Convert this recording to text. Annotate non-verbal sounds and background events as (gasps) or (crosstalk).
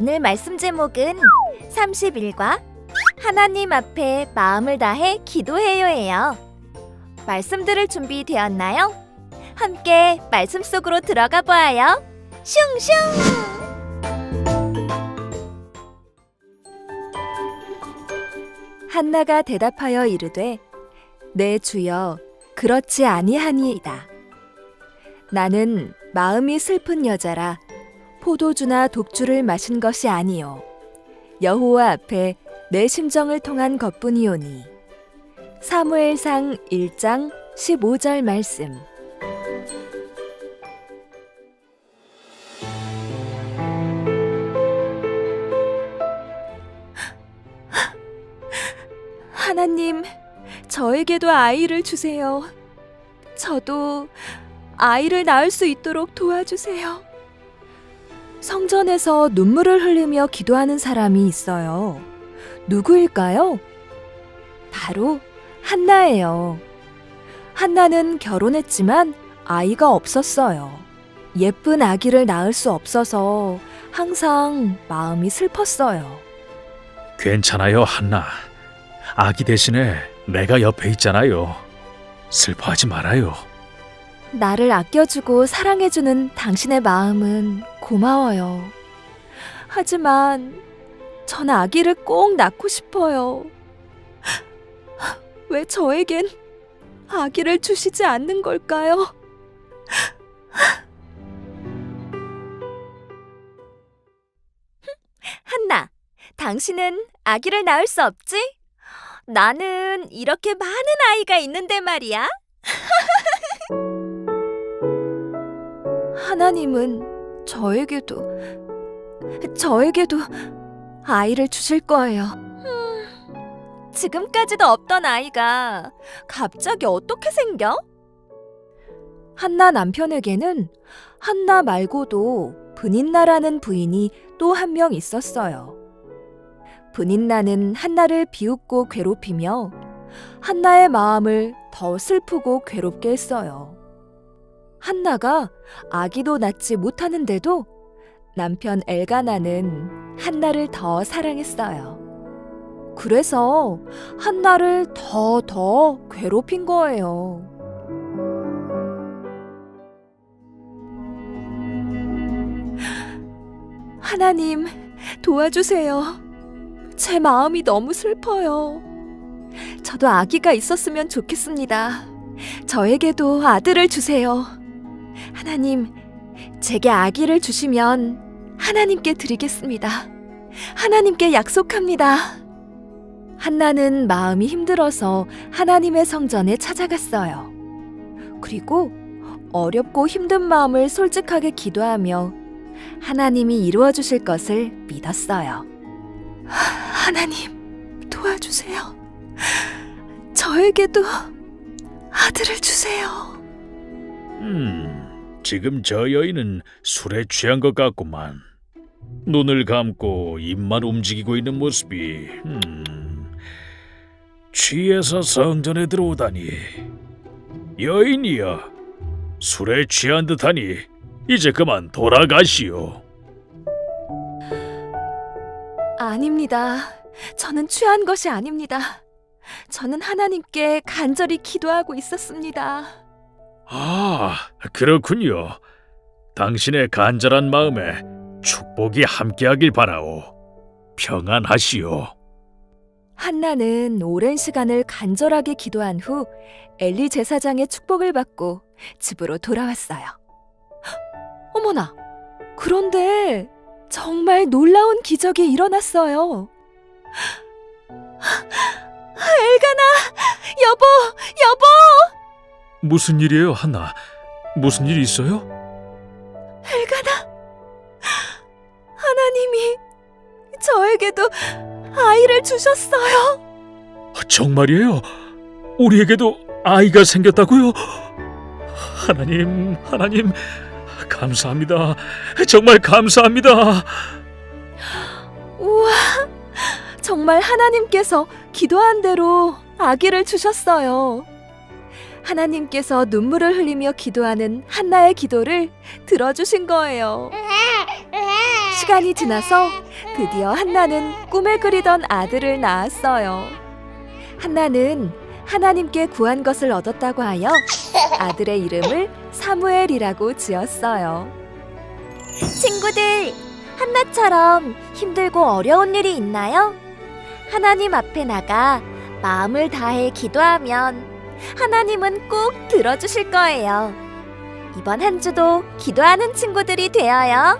오늘 말씀 제목은 30일과 하나님 앞에 마음을 다해 기도해요예요. 말씀 들을 준비 되었나요? 함께 말씀 속으로 들어가 보아요. 슝슝! 한나가 대답하여 이르되 내 주여 그렇지 아니하니이다. 나는 마음이 슬픈 여자라 포도주나 독주를 마신 것이 아니요 여호와 앞에 내 심정을 통한 것뿐이오니 사무엘상 1장 15절 말씀 하나님 저에게도 아이를 주세요. 저도 아이를 낳을 수 있도록 도와주세요. 성전에서 눈물을 흘리며 기도하는 사람이 있어요. 누구일까요? 바로 한나예요. 한나는 결혼했지만 아이가 없었어요. 예쁜 아기를 낳을 수 없어서 항상 마음이 슬펐어요. 괜찮아요, 한나. 아기 대신에 내가 옆에 있잖아요. 슬퍼하지 말아요. 나를 아껴주고 사랑해주는 당신의 마음은 고마워요. 하지만 전 아기를 꼭 낳고 싶어요. 왜 저에겐 아기를 주시지 않는 걸까요? 한나, 당신은 아기를 낳을 수 없지? 나는 이렇게 많은 아이가 있는데 말이야. 하나님은 저에게도 저에게도 아이를 주실 거예요. 음, 지금까지도 없던 아이가 갑자기 어떻게 생겨? 한나 남편에게는 한나 말고도 분인나라는 부인이 또 한 명 있었어요. 분인나는 한나를 비웃고 괴롭히며 한나의 마음을 더 슬프고 괴롭게 했어요. 한나가 아기도 낳지 못하는데도 남편 엘가나는 한나를 더 사랑했어요. 그래서 한나를 더 더 괴롭힌 거예요. 하나님, 도와주세요. 제 마음이 너무 슬퍼요. 저도 아기가 있었으면 좋겠습니다. 저에게도 아들을 주세요. 하나님, 제게 아기를 주시면 하나님께 드리겠습니다. 하나님께 약속합니다. 한나는 마음이 힘들어서 하나님의 성전에 찾아갔어요. 그리고 어렵고 힘든 마음을 솔직하게 기도하며 하나님이 이루어 주실 것을 믿었어요. 하나님, 도와주세요. 저에게도 아들을 주세요. 음, 지금 저 여인은 술에 취한 것 같구만. 눈을 감고 입만 움직이고 있는 모습이, 음, 취해서 성전에 들어오다니. 여인이여, 술에 취한 듯하니 이제 그만 돌아가시오. 아닙니다. 저는 취한 것이 아닙니다. 저는 하나님께 간절히 기도하고 있었습니다. 아, 그렇군요. 당신의 간절한 마음에 축복이 함께하길 바라오. 평안하시오. 한나는 오랜 시간을 간절하게 기도한 후 엘리 제사장의 축복을 받고 집으로 돌아왔어요. 헉, (gasps) 어머나! 그런데 정말 놀라운 기적이 일어났어요. 헉, (gasps) 엘가나! 여보! 여보! 무슨 일이에요, 하나? 무슨 일 있어요? 엘가나! 하나님이 저에게도 아이를 주셨어요. 정말이에요? 우리에게도 아이가 생겼다고요? 하나님, 하나님, 감사합니다. 정말 감사합니다. 우와! 정말 하나님께서 기도한 대로 아기를 주셨어요. 하나님께서 눈물을 흘리며 기도하는 한나의 기도를 들어주신 거예요. 시간이 지나서 드디어 한나는 꿈에 그리던 아들을 낳았어요. 한나는 하나님께 구한 것을 얻었다고 하여 아들의 이름을 사무엘이라고 지었어요. 친구들, 한나처럼 힘들고 어려운 일이 있나요? 하나님 앞에 나가 마음을 다해 기도하면 하나님은 꼭 들어주실 거예요. 이번 한 주도 기도하는 친구들이 되어요.